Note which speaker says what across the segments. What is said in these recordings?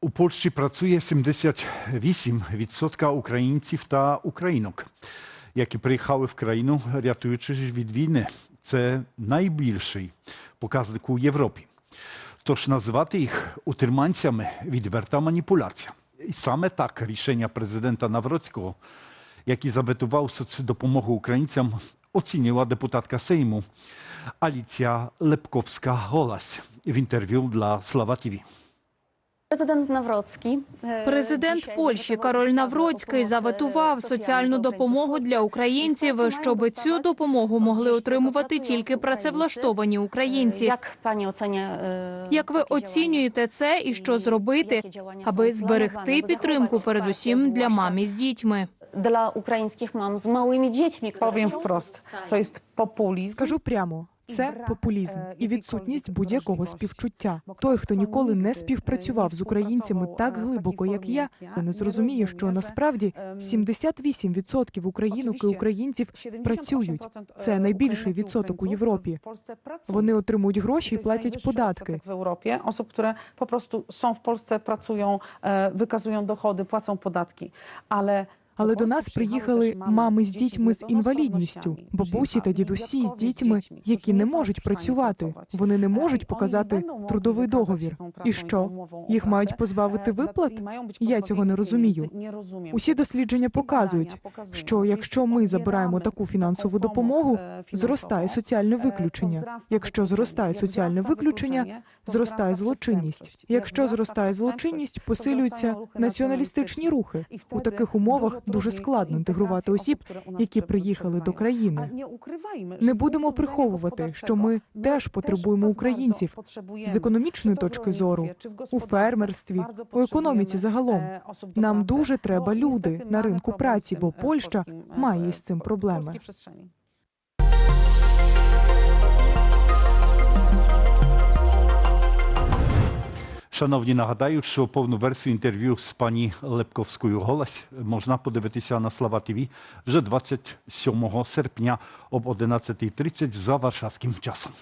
Speaker 1: У Польщі працює 78% українців та українок, які приїхали в країну, рятуючись від війни. Це найбільший показник у Європі. Тож назвати їх утриманцями відверта маніпуляція. І саме так рішення президента Навроцького, який заветував соцдопомогу українцям, оцінила депутатка Сейму Аліція Лепковська-Голась в інтерв'ю для Слава ТІВІ.
Speaker 2: Президент Навроцький е,
Speaker 3: Президент Польщі Кароль Навроцький заветував соціальну допомогу для українців, щоб цю допомогу могли отримувати тільки працевлаштовані українці.
Speaker 2: Як пані е,
Speaker 3: Як ви оцінюєте це і що зробити, аби зберегти підтримку передусім для
Speaker 2: zwłaszcza
Speaker 3: мам із дітьми?
Speaker 2: dla українських мам з малими дітьми?
Speaker 4: wprost,
Speaker 2: zostają.
Speaker 4: to jest populizm.
Speaker 5: Скажу прямо. Це популізм і відсутність будь-якого співчуття. Той, хто ніколи не співпрацював з українцями так глибоко, як я, не зрозуміє, що насправді 78% українок і українців працюють. Це найбільший відсоток у Європі. Вони отримують гроші і платять податки.
Speaker 4: które po prostu są w Polsce, pracują, e, wykazują dochody, płacą podatki, ale
Speaker 5: Але до нас приїхали мами з дітьми з інвалідністю, бабусі та дідусі з дітьми, які не можуть працювати. Вони не можуть показати трудовий договір. І що їх мають позбавити виплат? Я цього не розумію. Усі дослідження показують, що якщо ми забираємо таку фінансову допомогу, зростає соціальне виключення. Якщо зростає соціальне виключення, зростає злочинність. Якщо зростає злочинність, посилюються націоналістичні рухи. У таких умовах дуже складно інтегрувати осіб, які приїхали до країни. Не будемо приховувати, що ми теж потребуємо українців з економічної точки зору, у фермерстві, у економіці загалом. Нам дуже треба люди на ринку праці, бо Польща має із цим проблеми.
Speaker 1: Шановні, нагадаю, що повну версію інтерв'ю з пані Лепковською Голась можна подивитися на Слава ТВ вже 27 серпня об 11.30 за warszawskim часом.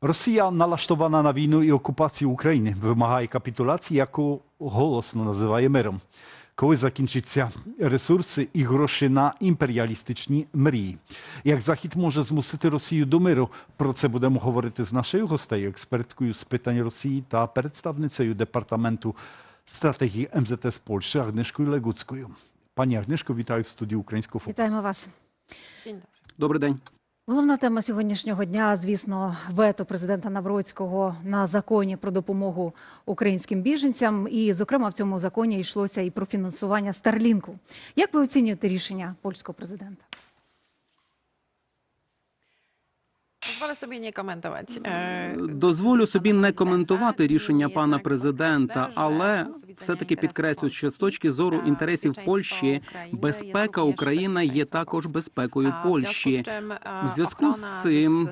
Speaker 1: Росія налаштована на війну і окупацію України, вимагає капітуляції, яку голосно називає миром. Коли закінчаться ресурси і гроші на імперіалістичні мрії. Як Захід може змусити Росію до миру? Про це будемо говорити з нашою гостею, експерткою з питань Росії та представницею департаменту стратегії МЗТ Польщі Агнешкою Легуцькою. Пані Агнешко, вітаю в студії Українського фото.
Speaker 6: Вітаємо вас.
Speaker 7: Добрий день.
Speaker 6: Головна тема сьогоднішнього дня, звісно, вето президента Навроцького на законі про допомогу українським біженцям. І, зокрема, в цьому законі йшлося і про фінансування Старлінку. Як ви оцінюєте рішення польського президента?
Speaker 8: Pozwolę sobie nie komentować. E,
Speaker 7: Дозволю собі не коментувати рішення пана президента, але все-таки підкреслю, що з точки зору інтересів Польщі безпека України є також безпекою Польщі. В зв'язку з цим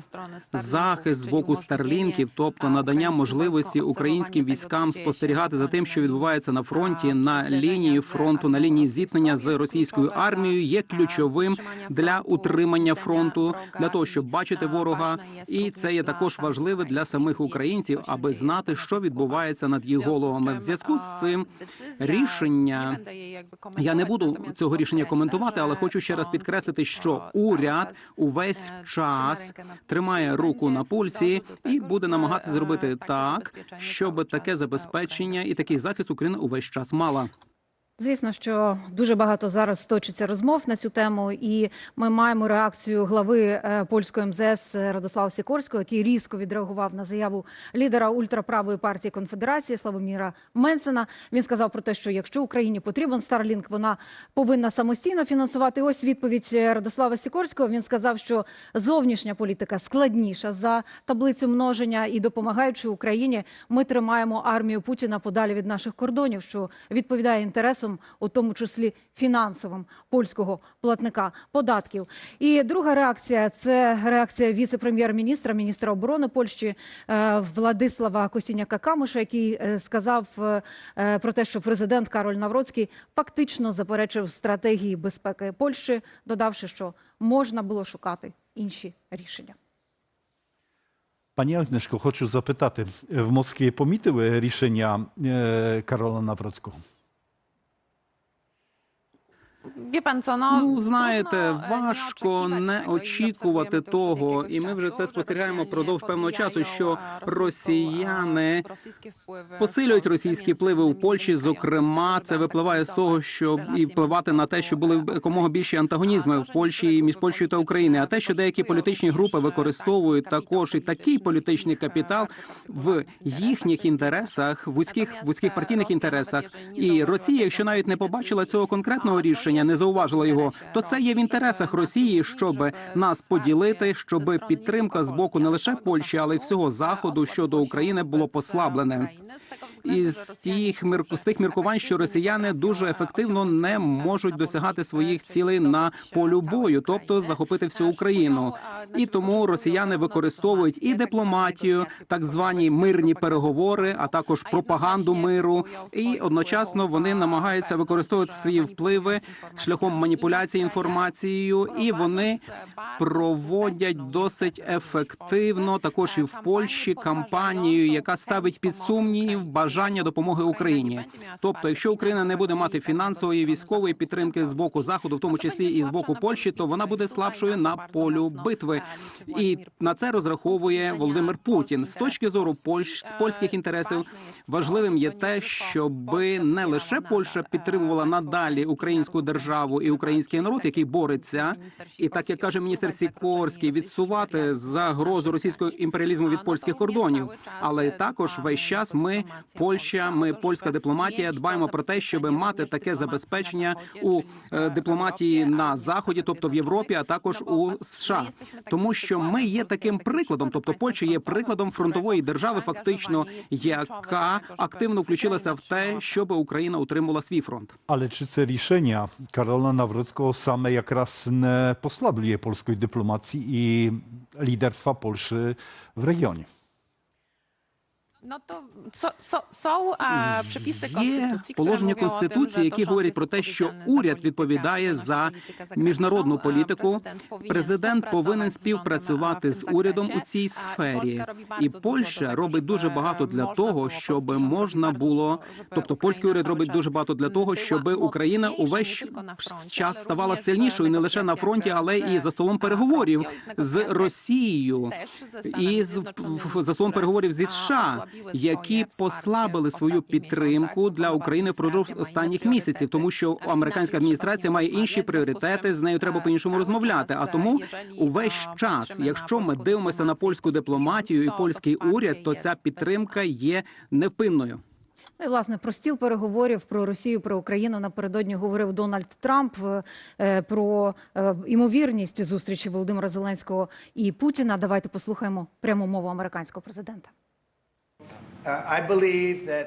Speaker 7: захист з боку старлінків, тобто надання можливості українським військам спостерігати за тим, що відбувається на фронті, на лінії фронту, на лінії зіткнення з російською армією, є ключовим для утримання фронту, для того, щоб бачити ворога, і це є також важливе для самих українців, аби знати, що відбувається над їх головами. В зв'язку з цим рішення я не буду цього рішення коментувати, але хочу ще раз підкреслити, що уряд увесь час тримає руку на пульсі і буде намагатися зробити так, щоб таке забезпечення і такий захист Україна увесь час мала.
Speaker 6: Звісно, що дуже багато зараз точиться розмов на цю тему, і ми маємо реакцію глави е, польської МЗС Радослава Сікорського, який різко відреагував на заяву лідера ультраправої партії конфедерації Славоміра Менсена. Він сказав про те, що якщо Україні потрібен Starlink, вона повинна самостійно фінансувати. Ось відповідь Радослава Сікорського. Він сказав, що зовнішня політика складніша за таблицю множення, і допомагаючи Україні, ми тримаємо армію Путіна подалі від наших кордонів, що відповідає інтересам, у тому числі фінансовим польського платника податків. І друга реакція це реакція віце-прем'єр-міністра, міністра оборони Польщі е, Владислава Косіняка Камиша, який е, сказав е, про те, що президент Кароль Навроцький фактично заперечив стратегії безпеки Польщі, додавши, що можна було шукати інші рішення.
Speaker 1: Пані Агнешко, хочу запитати, в Москві помітили рішення Карола Навроцького?
Speaker 8: Pan co, no,
Speaker 7: Ну, знаєте,
Speaker 8: nie
Speaker 7: важко не очікувати того, і ми вже це спостерігаємо впродовж певного часу, що
Speaker 8: e,
Speaker 7: росіяни посилюють російські впливи у Польщі. Зокрема, це випливає з того, що і впливати на те, що були
Speaker 8: między
Speaker 7: якомога більші антагонізми в Польщі між Польщею та Україною. А те, що деякі політичні групи використовують також і такий політичний капітал в їхніх інтересах, вузьких вузьких партійних інтересах. І Росія, якщо навіть не побачила цього конкретного рішення, не зауважила його, то це є в інтересах Росії, щоб нас поділити, щоб підтримка з боку не лише Польщі, але й всього заходу щодо України було послаблене. І з тих з тих міркувань, що росіяни дуже ефективно не можуть досягати своїх цілей на полю бою, тобто захопити всю Україну. І тому росіяни використовують і дипломатію, так звані мирні переговори, а також пропаганду миру. І одночасно вони намагаються використовувати свої впливи шляхом маніпуляції інформацією, і вони проводять досить ефективно також і в Польщі кампанію, яка ставить під сумнів бажання допомоги Україні. Тобто, якщо Україна не буде мати фінансової військової підтримки з боку заходу, в тому числі і з боку Польщі, то вона буде слабшою на полю битви. І на це розраховує Володимир Путін. З точки зору польщ польських інтересів важливим є те, щоб не лише Польща підтримувала надалі українську державу і український народ, який бореться, і так як каже міністр Сікорський, відсувати загрозу російського імперіалізму від польських кордонів. Але також весь час ми, Польща, ми польська дипломатія, дбаємо про те, щоб мати таке забезпечення у е, дипломатії на заході, тобто в Європі, а також у США, тому що ми є таким прикладом, тобто Польща є прикладом фронтової держави, фактично, яка активно включилася в те, щоб Україна утримувала свій фронт.
Speaker 1: Ale czy te рішення Karola Nawrockiego same якраз не послаблює польської дипломації і лідерства Польщі в регіоні?
Speaker 8: No to są a, przepisy
Speaker 7: Є
Speaker 8: konstytucji, tym,
Speaker 7: конституції, які говорять про те, що уряд відповідає за міжнародну політику.
Speaker 8: президент повинен співпрацювати з
Speaker 7: урядом у цій сфері. І Польща робить дуже багато для того, щоб можна було, тобто польський уряд робить дуже багато для того, щоб Україна увесь час ставала сильнішою не лише на фронті, але і за столом переговорів з Росією і за столом переговорів зі США, які послабили свою підтримку для України впродовж останніх місяців, тому що американська адміністрація має інші пріоритети. З нею треба по іншому розмовляти. А тому увесь час, якщо ми дивимося на польську дипломатію і польський уряд, то ця підтримка є невпинною.
Speaker 6: Ну і власне про стіл переговорів про Росію, про Україну напередодні говорив Дональд Трамп е, про е, імовірність зустрічі Володимира Зеленського і Путіна. Давайте послухаємо пряму мову американського президента.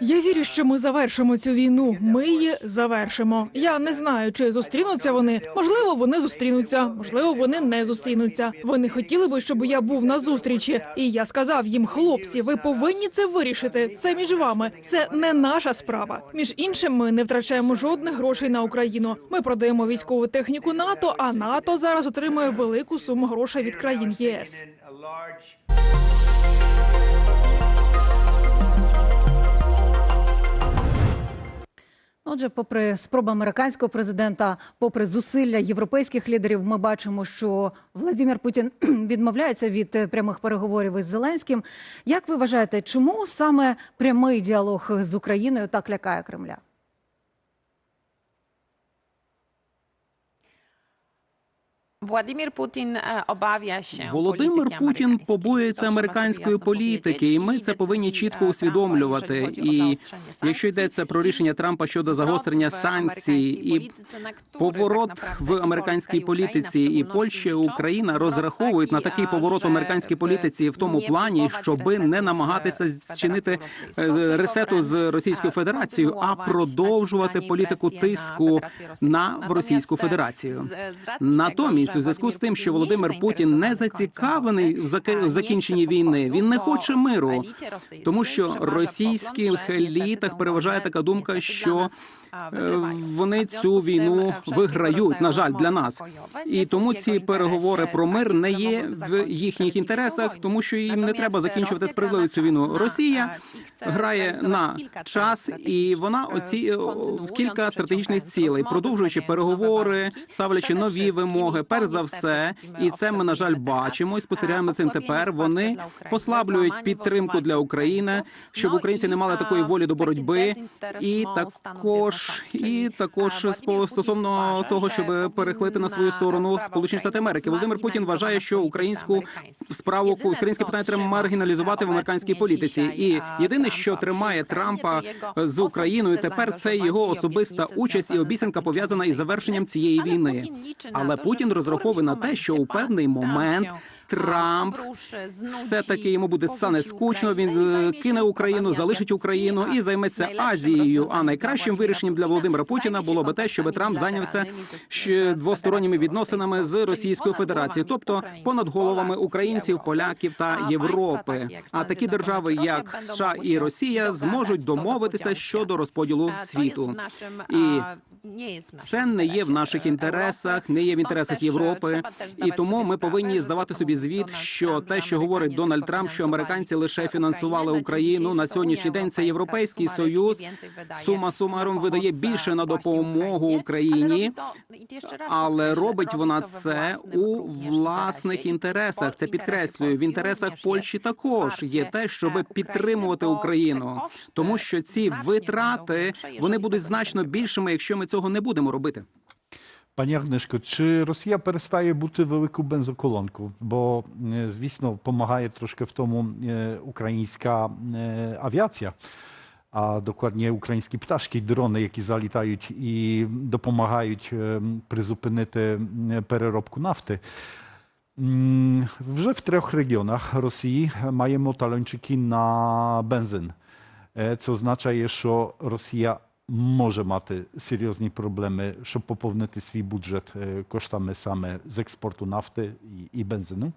Speaker 9: Я вірю, що ми завершимо цю війну. Ми її завершимо. Я не знаю, чи зустрінуться вони. Можливо, вони зустрінуться, можливо, вони не зустрінуться. Вони хотіли би, щоб я був на зустрічі. І я сказав їм, хлопці, ви повинні це вирішити. Це між вами. Це не наша справа. Між іншим, ми не втрачаємо жодних грошей на Україну. Ми продаємо військову техніку НАТО, а НАТО зараз отримує велику суму грошей від країн ЄС.
Speaker 6: Отже, попри спроби американського президента, попри зусилля європейських лідерів, ми бачимо, що Владимир Путін відмовляється від е, прямих переговорів із Зеленським. Як ви вважаєте, чому саме прямий діалог з Україною так лякає Кремля?
Speaker 8: Владимир Путін е, обавia się
Speaker 7: Володимир Путін побоюється американської політики, і ми це повинні чітко
Speaker 8: е,
Speaker 7: усвідомлювати. І якщо йдеться про рішення Трампа щодо загострення санкцій і поворот в американській політиці, і Польща і Україна розраховують на такий поворот в американській політиці в тому плані,
Speaker 8: próbować
Speaker 7: щоб не намагатися зчинити е, ресету з Російською
Speaker 8: е,
Speaker 7: Федерацією, а продовжувати політику тиску на Російську Федерацію.
Speaker 8: racji
Speaker 7: Натомість у зв'язку з тим, що Володимир Путін не зацікавлений в закінченні війни. Він не хоче миру, тому що російських елітах переважає така думка, що вони цю війну виграють. На жаль, для нас. І тому ці переговори про мир не є в їхніх інтересах, тому що їм не треба закінчувати справедливо цю війну. Росія грає на час, і вона оці в кілька стратегічних цілей, продовжуючи переговори, ставлячи нові вимоги. Перш за все, і це ми на жаль бачимо і спостерігаємо цим тепер. Вони послаблюють підтримку для України, щоб українці не мали такої волі до боротьби, і також і також спо- стосовно того, щоб перехлити на свою сторону Сполучені Штати Америки. Володимир Путін вважає, що українську справу українське питання треба маргіналізувати в американській політиці. І єдине, що тримає Трампа з Україною, тепер це його особиста участь і обіцянка пов'язана із завершенням цієї війни. Але Путін розраховує на те, що у певний момент Трамп все таки йому буде стане скучно. Він е, кине Україну, залишить Україну і займеться Азією. А найкращим вирішенням для Володимира Путіна було би те, щоб Трамп зайнявся ще двосторонніми відносинами з Російською Федерацією, тобто понад головами українців, поляків та Європи. А такі держави, як США і Росія, зможуть домовитися щодо розподілу світу. І це не є в наших інтересах, не є в інтересах Європи. І тому ми повинні здавати собі звіт, що те, що говорить Дональд Трамп, що американці лише фінансували Україну на сьогоднішній день. Це європейський союз. Сума сумаром видає більше на допомогу Україні, але робить вона це у власних інтересах. Це підкреслюю в інтересах Польщі. Також є те, щоб підтримувати Україну, тому що ці витрати вони будуть значно більшими, якщо ми цього не будемо робити.
Speaker 1: Пані Агнешко, чи Росія перестає бути великою бензоколонкою? Бо, е, звісно, допомагає трошки в тому е, українська е, авіація, а докладnie українські пташки, дрони, які залітають і допомагають е, призупинити е, переробку нафти. М, Вже в трьох регіонах Росії маємо талончики на бензин. Е, Це означає, що Росія може мати серйозні проблеми, щоб поповнити свій бюджет е, коштами саме з експорту нафти і, і бензину.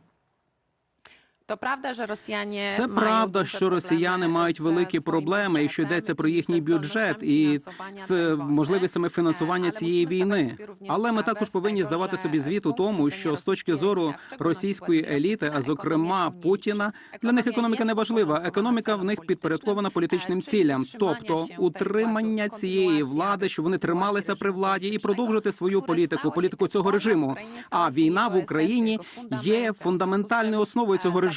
Speaker 8: То правда, що росіяни
Speaker 7: Це правда, що росіяни мають великі проблеми, якщо йдеться про їхній бюджет і з можливостями фінансування цієї війни. Але ми також повинні здавати собі звіт у тому, що з точки зору російської еліти, а зокрема Путіна, для них економіка не важлива. Економіка в них підпорядкована політичним цілям, тобто утримання цієї влади, щоб вони трималися при владі і продовжувати свою політику, політику цього режиму. А війна в Україні є фундаментальною основою цього режиму,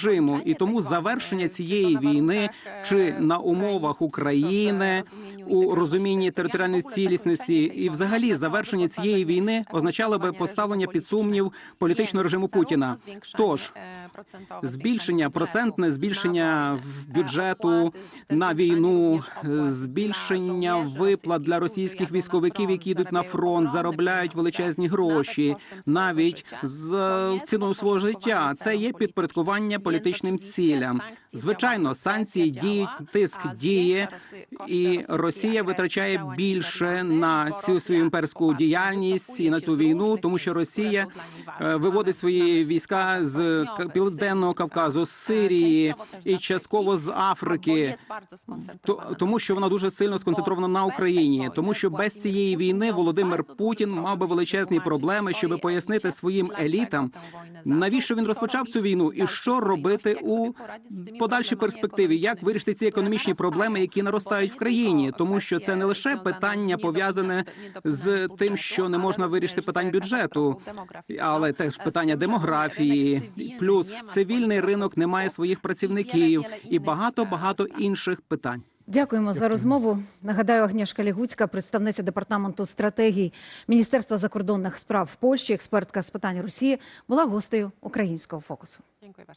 Speaker 7: і тому завершення цієї війни чи на умовах України у розумінні територіальної цілісності, і взагалі завершення цієї війни означало би поставлення під сумнів політичного режиму Путіна. Тож збільшення процентне збільшення бюджету на війну, збільшення виплат для російських військовиків, які йдуть на фронт, заробляють величезні гроші, навіть з ціною свого життя. Це є підпорядкування політичним цілям. Звичайно, санкції діють, тиск діє, і Росія витрачає більше на цю свою імперську діяльність і на цю війну, тому що Росія е, виводить свої війська з південного Кавказу, з Сирії і частково з Африки. То- тому що вона дуже сильно сконцентрована на Україні, тому що без цієї війни Володимир Путін мав би величезні проблеми, щоб пояснити своїм елітам, навіщо він розпочав цю війну і що робити у подальшій перспективі, як вирішити ці економічні проблеми, які наростають в країні, тому що це не лише питання пов'язане з тим, що не можна вирішити питань бюджету, але теж питання демографії, плюс цивільний ринок не має своїх працівників і багато багато інших питань.
Speaker 6: Дякуємо за розмову. Нагадаю, Агнєшка Лігуцька, представниця департаменту стратегій Міністерства закордонних справ Польщі, експертка з питань Росії, була гостею українського фокусу.
Speaker 8: Дякую.